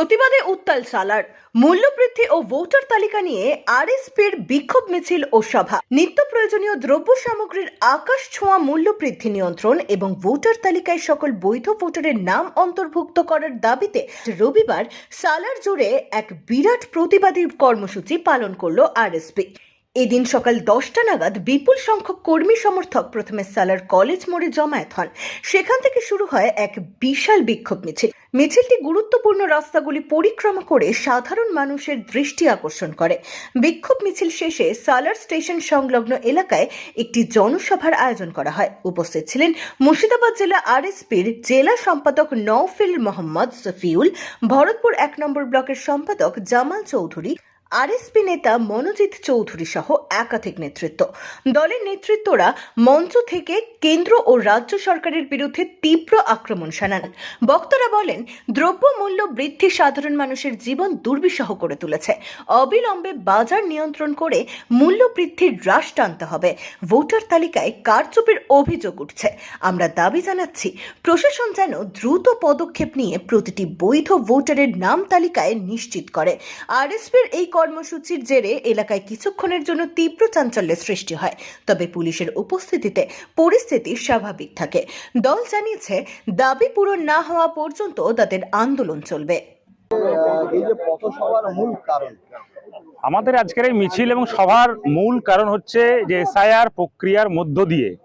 প্রতিবাদে উত্তাল সালার মূল্যবৃদ্ধি ও ভোটার তালিকা নিয়ে আরএসপির বিক্ষোভ মিছিল ও সভা। নিত্য প্রয়োজনীয় দ্রব্য সামগ্রীর আকাশ ছোঁয়া মূল্যবৃদ্ধি নিয়ন্ত্রণ এবং ভোটার তালিকায় সকল বৈধ ভোটারের নাম অন্তর্ভুক্ত করার দাবিতে রবিবার সালার জুড়ে এক বিরাট প্রতিবাদী কর্মসূচি পালন করল আরএসপি। এদিন সকাল দশটা নাগাদ বিপুল সংখ্যক কর্মী সমর্থক প্রথমে সালার কলেজ মোড়ে জমায়েত হন। সেখান থেকে শুরু হয় এক বিশাল বিক্ষোভ মিছিল। মিছিলটি গুরুত্বপূর্ণ রাস্তাগুলি পরিক্রমা করে সাধারণ মানুষের দৃষ্টি আকর্ষণ করে। বিক্ষোভ মিছিল শেষে সালার স্টেশন সংলগ্ন এলাকায় একটি জনসভার আয়োজন করা হয়। উপস্থিত ছিলেন মুর্শিদাবাদ জেলা আরএসপির জেলা সম্পাদক নওফিল মোহাম্মদ সফিউল, ভরতপুর এক নম্বর ব্লকের সম্পাদক জামাল চৌধুরী, আরএসপি নেতা মনোজিৎ চৌধুরী সহ একাধিক নেতৃত্ব। দলের নেতৃত্বরা মঞ্চ থেকে কেন্দ্র ও রাজ্য সরকারের বিরুদ্ধে তীব্র আক্রমণ শানান। বক্তারা বলেন, দ্রব্যমূল্য বৃদ্ধি সাধারণ মানুষের জীবন দুর্বিষহ করে তুলেছে। অবিলম্বে বাজার নিয়ন্ত্রণ করে মূল্য বৃদ্ধির হ্রাস টানতে হবে। ভোটার তালিকায় কারচুপির অভিযোগ উঠছে। আমরা দাবি জানাচ্ছি, প্রশাসন যেন দ্রুত পদক্ষেপ নিয়ে প্রতিটি বৈধ ভোটারের নাম তালিকায় নিশ্চিত করে। আরএসপির এই কর্মসূচির জেরে এলাকায় কিছুক্ষণের জন্য তীব্র চাঞ্চল্যের সৃষ্টি হয়। তবে পুলিশের উপস্থিতিতে পরিস্থিতি স্বাভাবিক থাকে। দল জানিয়েছে দাবি পূরণ না হওয়া পর্যন্ত তাদের আন্দোলন চলবে। আহ, এই যে পথসভার মূল কারণ। আমাদের আজকের এই মিছিল এবং সভার মূল কারণ হচ্ছে যে এসআইআর প্রক্রিয়ার মধ্য দিয়ে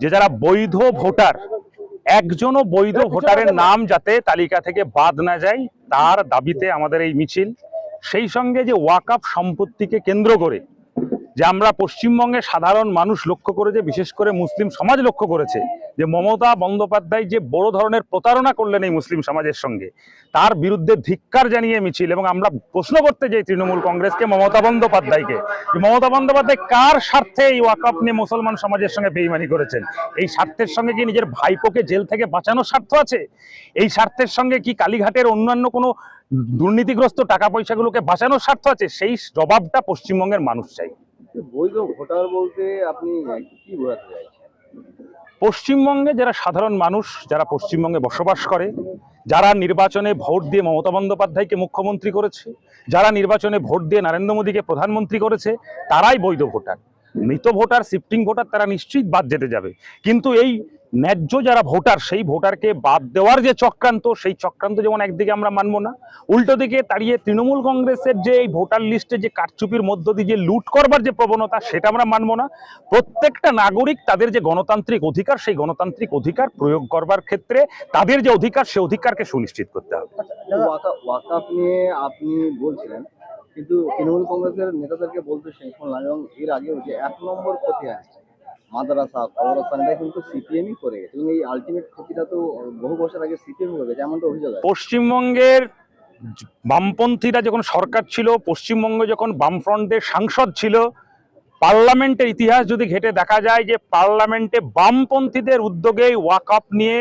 যে যারা বৈধ ভোটার একজনও বৈধ ভোটারের নাম যাতে তালিকা থেকে বাদ না যায় তার দাবিতে আমাদের এই মিছিল। সেই সঙ্গে যে ওয়াকআপ সম্পত্তিকে কেন্দ্র করে যে আমরা পশ্চিমবঙ্গের সাধারণ মানুষ লক্ষ্য করেছে বিশেষ করে মুসলিম সমাজ লক্ষ্য করেছে যে, মমতা বন্দ্যোপাধ্যায় যে বড় ধরনের প্রতারণা করলেন এই মুসলিম সমাজের সঙ্গে, তার বিরুদ্ধে ধিক্কার জানিয়ে মিছিল এবং আমরা প্রশ্ন করতে যাই তৃণমূল কংগ্রেসকে, মমতা বন্দ্যোপাধ্যায়কে, যে মমতা বন্দ্যোপাধ্যায় কার স্বার্থে এই ওয়াকআপ নিয়ে মুসলমান সমাজের সঙ্গে বেইমানি করেছেন? এই স্বার্থের সঙ্গে কি নিজের ভাইপোকে জেল থেকে বাঁচানোর স্বার্থ আছে? এই স্বার্থের সঙ্গে কি কালীঘাটের অন্যান্য কোনো দুর্নীতিগ্রস্ত টাকা পয়সাগুলোকে বাঁচানোর স্বার্থ আছে? সেই জবাবটা পশ্চিমবঙ্গের মানুষ চাই। বৈধ ভোটার বলতে আপনি কি বোঝাতে পশ্চিমবঙ্গে যারা সাধারণ মানুষ, যারা পশ্চিমবঙ্গে বসবাস করে, যারা নির্বাচনে ভোট দিয়ে মমতা বন্দ্যোপাধ্যায়কে মুখ্যমন্ত্রী করেছে, যারা নির্বাচনে ভোট দিয়ে নরেন্দ্র মোদীকে প্রধানমন্ত্রী করেছে, তারাই বৈধ ভোটার। মৃত ভোটার, শিফটিং ভোটার, তারা নিশ্চিত বাদ যেতে যাবে। কিন্তু এই ন্যায্য যারা ভোটার, সেই ভোটারকে বাদ দেওয়ার যে চক্রান্ত, সেই চক্রান্ত যেমন একদিকে আমরা মানব না, উল্টো দিকে তাড়িয়ে তৃণমূল কংগ্রেসের যে এই ভোটার লিস্টে যে কারচুপির মধ্য দিয়ে যে লুট করবার যে প্রবণতা, সেটা আমরা মানব না। প্রত্যেকটা নাগরিক তাদের যে গণতান্ত্রিক অধিকার, সেই গণতান্ত্রিক অধিকার প্রয়োগ করবার ক্ষেত্রে তাদের যে অধিকার, সে অধিকারকে সুনিশ্চিত করতে হবে। নিয়ে আপনি বলছিলেন, কিন্তু তৃণমূল কংগ্রেসের নেতাদেরকে বলতে শুনলাম এবং এর আগেও যে এক নম্বর ক্ষতি আছে মাদ্রাসা, কবরস্থান এটা কিন্তু সিপিএমই করে এবং এই আলটিমেট ক্ষতিটা তো বহু বছর আগে সিপিএম করে গেছে, এমনটা অভিযোগ পশ্চিমবঙ্গের বামপন্থীরা যখন সরকার ছিল, পশ্চিমবঙ্গে যখন বামফ্রন্টের সাংসদ ছিল, পার্লামেন্টের ইতিহাস যদি ঘেটে দেখা যায় যে পার্লামেন্টে বামপন্থীদের উদ্যোগেই ওয়াকআপ নিয়ে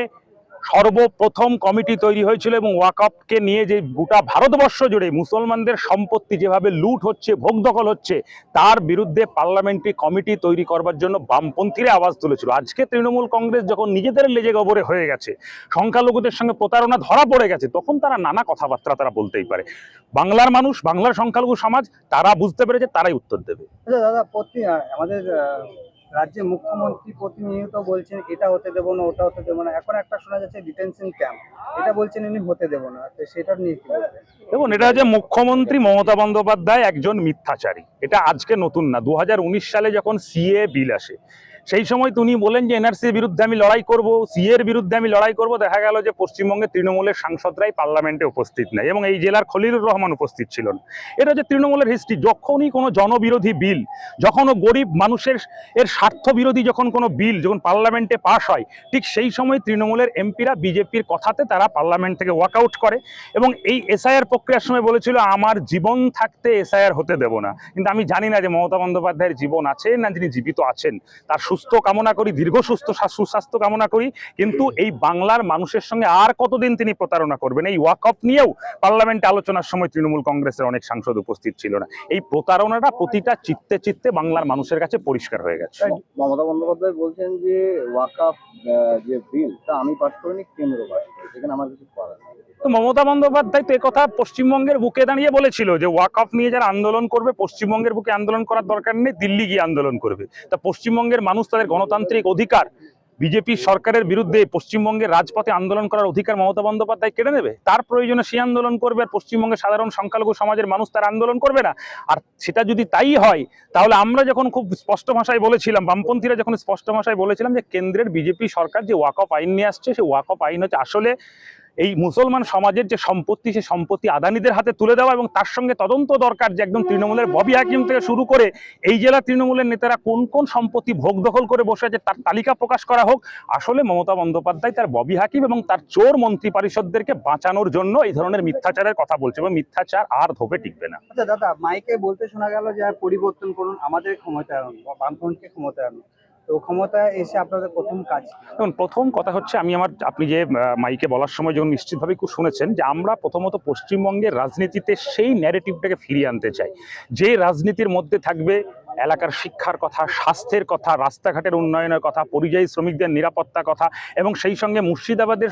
সর্বপ্রথম কমিটি তৈরি হয়েছিল এবং ওয়াকআপকে নিয়ে যে গোটা ভারতবর্ষ জুড়ে মুসলমানদের সম্পত্তি যেভাবে লুট হচ্ছে, ভোগ দখল হচ্ছে, তার বিরুদ্ধে পার্লামেন্টারি কমিটি তৈরি করবার জন্য বামপন্থীরা আওয়াজ তুলেছিল। আজকে তৃণমূল কংগ্রেস যখন নিজেদের লেজে গবরে হয়ে গেছে, সংখ্যালঘুদের সঙ্গে প্রতারণা ধরা পড়ে গেছে, তখন তারা নানা কথাবার্তা তারা বলতেই পারে। বাংলার মানুষ, বাংলার সংখ্যালঘু সমাজ, তারা বুঝতে পেরেছে, তারাই উত্তর দেবে। আচ্ছা দাদা আমাদের আহ, রাজ্যের মুখ্যমন্ত্রী প্রতিনিয়ত বলছেন এটা হতে দেবো না ওটা হতে দেবো না। এখন একটা শোনা যাচ্ছে ডিটেনশন ক্যাম্প এটা বলছেন ইনি হতে দেবো না। তো সেটা নিয়ে কি দেখুন এটা যে মুখ্যমন্ত্রী মমতা বন্দ্যোপাধ্যায় একজন মিথ্যাচারী। এটা আজকে নতুন না। দু হাজার উনিশ সালে যখন সিএ বিল আসে সেই সময় তিনি বলেন যে এনআরসির বিরুদ্ধে আমি লড়াই করব সিএ এর বিরুদ্ধে আমি লড়াই করব। দেখা গেল যে পশ্চিমবঙ্গে তৃণমূলের সাংসদরাই পার্লামেন্টে উপস্থিত নেই এবং এই জেলার খলিলুর রহমান উপস্থিত ছিলেন। এটা হচ্ছে তৃণমূলের হিস্ট্রি যখনই কোনো জনবিরোধী বিল যখনও গরিব মানুষের, এর স্বার্থ বিরোধী যখন কোনো বিল যখন পার্লামেন্টে পাশ হয়, ঠিক সেই সময় তৃণমূলের এমপিরা বিজেপির কথাতে তারা পার্লামেন্ট থেকে ওয়াকআউট করে এবং এই এসআইআর প্রক্রিয়ার সময় বলেছিল, আমার জীবন থাকতে এসআইআর হতে দেব না। কিন্তু আমি জানি না যে মমতা বন্দ্যোপাধ্যায়ের জীবন আছে না যিনি জীবিত আছেন। তার সুস্থ কামনা করি, দীর্ঘ সুস্থ সুস্বাস্থ্য কামনা করি, কিন্তু এই বাংলার মানুষের সঙ্গে আর কতদিন তিনি প্রতারণা করবেন? এই ওয়াকআপ নিয়েও পার্লামেন্টে আলোচনার সময় তৃণমূল কংগ্রেসের অনেক সাংসদ উপস্থিত ছিল না। এই প্রতারণাটা প্রতিটা চিত্তে চিত্তে বাংলার মানুষের কাছে পরিষ্কার হয়ে গেছে। মমতা বন্দ্যোপাধ্যায় বলছেন যে ওয়াকআপ যে বিল, তা আমি পাস করিনি, কেন্দ্র পাস করেছে। এখানে আমার কিছু করার তো মমতা বন্দ্যোপাধ্যায় তো কথা পশ্চিমবঙ্গের বুকে দাঁড়িয়ে বলেছিল যে ওয়াক অফ নিয়ে যারা আন্দোলন করবে, পশ্চিমবঙ্গের বুকে আন্দোলন করার দরকার নেই, দিল্লি গিয়ে আন্দোলন করবে। তা পশ্চিমবঙ্গের মানুষ তাদের গণতান্ত্রিক অধিকার বিজেপি সরকারের বিরুদ্ধে পশ্চিমবঙ্গের রাজপথে আন্দোলন করার অধিকার মমতা বন্দ্যোপাধ্যায় কেড়ে নেবে? তার প্রয়োজনে সে আন্দোলন করবে আর পশ্চিমবঙ্গের সাধারণ সংখ্যালঘু সমাজের মানুষ তার আন্দোলন করবে না। আর সেটা যদি তাই হয়, তাহলে আমরা যখন খুব স্পষ্ট ভাষায় বলেছিলাম, বামপন্থীরা যখন স্পষ্ট ভাষায় বলেছিলাম যে কেন্দ্রের বিজেপি সরকার যে ওয়াক অফ আইন নিয়ে আসছে সেই ওয়াক অফ আইন হচ্ছে আসলে এই মুসলমান সমাজের যে সম্পত্তি, সেই সম্পত্তি আদানিদের হাতে তুলে দেওয়া এবং তার সঙ্গে তদন্ত দরকার যে একদম তৃণমূলের ববি হাকিম থেকে শুরু করে এই জেলা তৃণমূলের নেতারা কোন কোন সম্পত্তি ভোগ দখল করে বসে আছে তার তালিকা প্রকাশ করা হোক। আসলে মমতা বন্দ্যোপাধ্যায় তার ববি হাকিম এবং তার চোর মন্ত্রী পরিষদদেরকে বাঁচানোর জন্য এই ধরনের মিথ্যাচারের কথা বলছে এবং মিথ্যাচার আর ধোপে টিকবে না। আচ্ছা দাদা, মাইকে বলতে শোনা গেল যে পরিবর্তন করুন, আমাদের ক্ষমতায় আনুন বা বামফ্রন্টকে ক্ষমতায় আনুন। তো এসে আপনাদের প্রথম কাজ প্রথম কথা হচ্ছে আমি আমার, আপনি যে মাইকে বলার সময় নিশ্চিতভাবে খুব শুনেছেন যে আমরা প্রথমত পশ্চিমবঙ্গের রাজনীতিতে সেই ন্যারেটিভটাকে ফিরিয়ে আনতে চাই। যে রাজনীতির মধ্যে থাকবে এলাকার শিক্ষার কথা, স্বাস্থ্যের কথা, রাস্তাঘাটের উন্নয়নের কথা, পরিযায়ী শ্রমিকদের নিরাপত্তা কথা এবং সেই সঙ্গে মুর্শিদাবাদের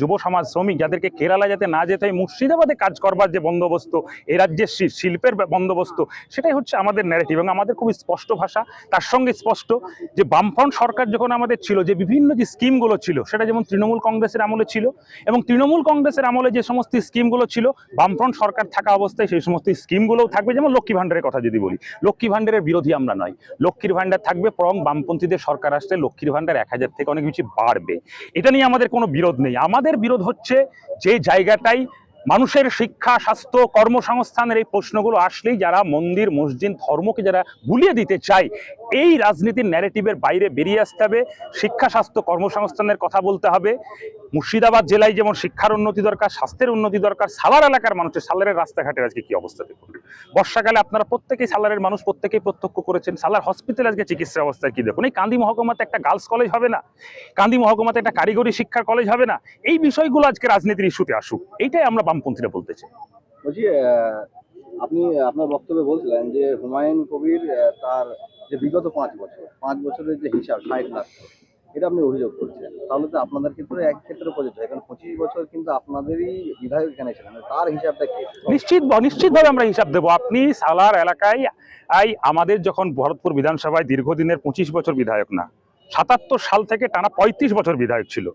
যুব সমাজ শ্রমিক যাদেরকে কেরালা যাতে না যেতে হয়, মুর্শিদাবাদে কাজ করবার যে বন্দোবস্ত, এ রাজ্যের শিল্পের বন্দোবস্ত, সেটাই হচ্ছে আমাদের ন্যারেটিভ এবং আমাদের খুব স্পষ্ট ভাষা। তার সঙ্গে স্পষ্ট যে বামফ্রন্ট সরকার যখন আমাদের ছিল, যে বিভিন্ন যে স্কিমগুলো ছিল, সেটা যেমন তৃণমূল কংগ্রেসের আমলে ছিল এবং তৃণমূল কংগ্রেসের আমলে যে সমস্ত স্কিমগুলো ছিল, বামফ্রন্ট সরকার থাকা অবস্থায় সেই সমস্ত স্কিমগুলোও থাকবে। যেমন লক্ষ্মী ভাণ্ডারের কথা যদি বলি, লক্ষ্মী ভাণ্ডারের বিরোধী আমরা নয়। লক্ষ্মীর ভাণ্ডার থাকবে পরং বামপন্থীদের সরকার আসলে লক্ষ্মীর ভাণ্ডার এক হাজার থেকে অনেক বেশি বাড়বে। এটা নিয়ে আমাদের কোনো বিরোধ নেই। আমাদের বিরোধ হচ্ছে যে জায়গাটাই মানুষের শিক্ষা, স্বাস্থ্য, কর্মসংস্থানের এই প্রশ্নগুলো আসলেই যারা মন্দির, মসজিদ, ধর্মকে যারা গুলিয়ে দিতে চায় এই রাজনীতির ন্যারেটিভের বাইরে বেরিয়ে আসতে হবে, শিক্ষা, স্বাস্থ্য, কর্মসংস্থানের কথা বলতে হবে। মুর্শিদাবাদ জেলায় যেমন শিক্ষার উন্নতি দরকার, স্বাস্থ্যের উন্নতি দরকার, সালার এলাকার মানুষের সালারের রাস্তাঘাটের আজকে কি অবস্থা দেখুন? বর্ষাকালে আপনারা প্রত্যেকেই সালারের মানুষ, প্রত্যেকেই প্রত্যক্ষ করেছেন। সালার হসপিটাল আজকে চিকিৎসা অবস্থা কি দেখুন? এই কান্দি মহকুমাতে একটা গার্লস কলেজ হবে না? কান্দি মহকুমাতে একটা কারিগরি শিক্ষার কলেজ হবে না? এই বিষয়গুলো আজকে রাজনীতির ইস্যুতে আসুক। এইটাই আমরা বামপন্থীরা বলতে চাই। আপনি আপনার বক্তব্যে বলছিলেন যে হুমায়ুন কবির তার যে বিগত পাঁচ বছর, পাঁচ বছরের যে হিসাব, ষাট লাখ, এটা আপনি অভিযোগ করছেন। তাহলে তো আপনাদের ক্ষেত্রে এক ক্ষেত্রে প্রযোজ্য। কারণ পঁচিশ বছর কিন্তু আপনাদেরই বিধায়ক এখানে ছিলেন তার হিসাবটা কি? নিশ্চিত নিশ্চিতভাবে আমরা হিসাব দেবো। আপনি সালার এলাকায়, আই, আমাদের যখন ভরতপুর বিধানসভায় দীর্ঘদিনের পঁচিশ বছর বিধায়ক না, সাতাত্তর সাল থেকে টানা পঁয়ত্রিশ বছর বিধায়ক ছিল।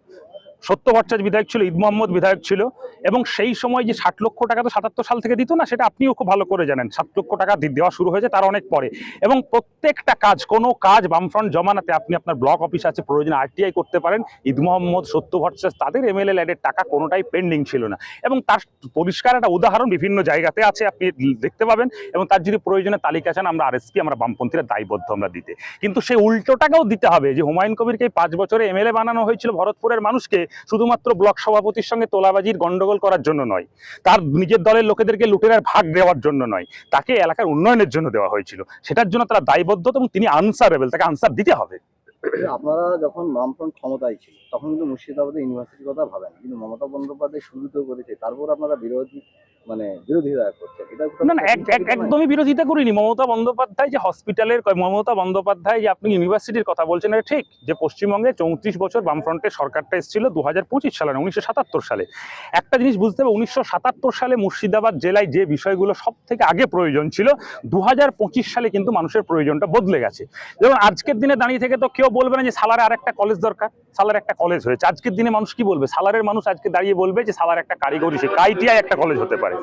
সত্য বিধায়ক ছিল, ঈদ মোহাম্মদ বিধায়ক ছিল এবং সেই সময় যে ষাট লক্ষ টাকা তো সাতাত্তর সাল থেকে দিত না, সেটা আপনিও খুব ভালো করে জানেন। সাত লক্ষ টাকা দেওয়া শুরু হয়েছে তার অনেক পরে। এবং প্রত্যেকটা কাজ, কোনো কাজ বামফ্রন্ট জমানাতে আপনি আপনার ব্লক অফিস আছে, প্রয়োজনে আরটিআই করতে পারেন, ঈদ মোহাম্মদ সত্য তাদের এমএলএ ল্যাডের টাকা কোনোটাই পেন্ডিং ছিল না। এবং তার পরিষ্কার একটা উদাহরণ বিভিন্ন জায়গাতে আছে, আপনি দেখতে পাবেন এবং তার যদি প্রয়োজনে তালিকা চান, আমরা আরএসপি, আমরা বামপন্থীরা দায়বদ্ধ আমরা দিতে। কিন্তু সেই উল্টোটাকেও দিতে হবে যে হুমায়ুন কবিরকে পাঁচ বছরে এমএলএ বানানো হয়েছিল, ভরতপুরের মানুষকে শুধুমাত্র ব্লক সভাপতির সঙ্গে তোলাবাজির গন্ডগোল করার জন্য নয়, তার নিজের দলের লোকেদেরকে লুটেরার ভাগ দেওয়ার জন্য নয়, তাকে এলাকার উন্নয়নের জন্য দেওয়া হয়েছিল। সেটার জন্য তারা দায়বদ্ধ এবং তিনি আনসারেবেল, তাকে আনসার দিতে হবে। আপনারা যখন বামফ্রন্ট ক্ষমতায় ছিল তখন কিন্তু মুর্শিদাবাদে ইউনিভার্সিটির কথা ভাবেন কিন্তু মমতা বন্দ্যোপাধ্যায় শুরু তো করেছে তারপর আপনারা বিরোধী মানে বিরোধিতা করছেন। এটা না না এক- এক- একদমই বিরোধিতা করিনি। মমতা বন্দ্যোপাধ্যায় যে হসপিটালের মমতা বন্দ্যোপাধ্যায় যে আপনি ইউনিভার্সিটির কথা বলছেন এটা ঠিক। যে পশ্চিমবঙ্গে চৌত্রিশ বছর বামফ্রন্টের সরকারটা এসেছিল দু হাজার পঁচিশ সালে না উনিশশো সাতাত্তর সালে। একটা জিনিস বুঝতে হবে উনিশশো সাতাত্তর সালে মুর্শিদাবাদ জেলায় যে বিষয়গুলো সব থেকে আগে প্রয়োজন ছিল দু হাজার পঁচিশ সালে কিন্তু মানুষের প্রয়োজনটা বদলে গেছে। যেমন আজকের দিনে দাঁড়িয়ে থেকে তো কেউ বলবে না যে সালারে আর একটা কলেজ দরকার, সালার একটা কলেজ হয়েছে। আজকের দিনে মানুষ কি বলবে? সালারের মানুষ আজকে দাঁড়িয়ে বলবে যে সালার একটা কারিগরি শিক্ষা আইটিআই একটা কলেজ হতে পারে।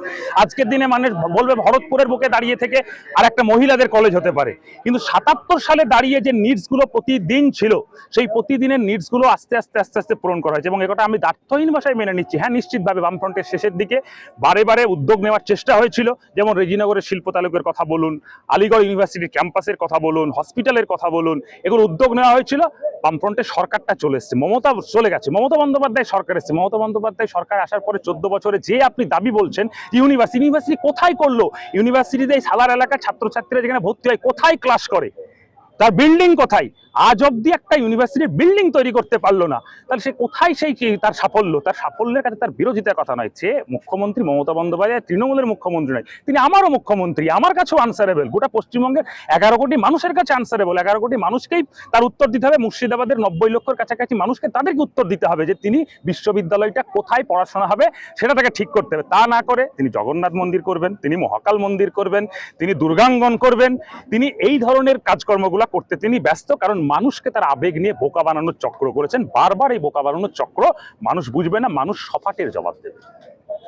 আজকের দিনে মানুষ বলবে ভরতপুরের বুকে দাঁড়িয়ে থেকে আর একটা মহিলাদের কলেজ হতে পারে। কিন্তু সাতাত্তর সালে দাঁড়িয়ে যে নিডসগুলো প্রতিদিন ছিল, সেই প্রতিদিনের নিডসগুলো আস্তে আস্তে আস্তে আস্তে পূরণ করা হয়েছে। এবং এটা আমি দার্থহীন ভাষায় মেনে নিচ্ছি। হ্যাঁ নিশ্চিতভাবে বামফ্রন্টের শেষের দিকে বারে বারে উদ্যোগ নেওয়ার চেষ্টা হয়েছিল। যেমন রেজিনগরের শিল্প তালুকের কথা বলুন, আলিগড় ইউনিভার্সিটির ক্যাম্পাসের কথা বলুন হসপিটালের কথা বলুন, এগুলো উদ্যোগ নেওয়া হয়েছিল বামফ্রন্টের সরকারটা চলে এসছে। মমতা চলে গেছে। মমতা বন্দ্যোপাধ্যায় সরকার এসছে। মমতা বন্দ্যোপাধ্যায় সরকার আসার পরে চোদ্দ বছরে যে আপনি দাবি বলছেন, ইউনিভার্সিটি ইউনিভার্সিটি কোথায় করল? ইউনিভার্সিটিতে সালার এলাকার ছাত্রছাত্রীরা যেখানে ভর্তি হয়, কোথায় ক্লাস করে? তার বিল্ডিং কোথায়? আজ অব্দি একটা ইউনিভার্সিটির বিল্ডিং তৈরি করতে পারল না। তাহলে সে কোথায় সেই তার সাফল্য? তার সাফল্যের কাছে তার বিরোধিতার কথা নয়। সে মুখ্যমন্ত্রী মমতা বন্দ্যোপাধ্যায়, তৃণমূলের মুখ্যমন্ত্রী নয়। তিনি আমারও মুখ্যমন্ত্রী। আমার কাছেও আনসারেবল গোটা পশ্চিমবঙ্গের এগারো কোটি মানুষের কাছে আনসারেবল এগারো কোটি মানুষকেই তার উত্তর দিতে হবে। মুর্শিদাবাদের নব্বই লক্ষর কাছাকাছি মানুষকে তাদেরকে উত্তর দিতে হবে যে তিনি বিশ্ববিদ্যালয়টা কোথায় পড়াশোনা হবে, সেটা তাকে ঠিক করতে হবে। তা না করে তিনি জগন্নাথ মন্দির করবেন, তিনি মহাকাল মন্দির করবেন, তিনি দুর্গাঙ্গন করবেন, তিনি এই ধরনের কাজকর্মগুলো করতে তিনি ব্যস্ত, কারণ মানুষকে তার আবেগ নিয়ে বোকা বানানোর চক্র করেছেন। বারবার এই বোকা বানানোর চক্র মানুষ বুঝবে না, মানুষ সফাটের জবাব দেবে।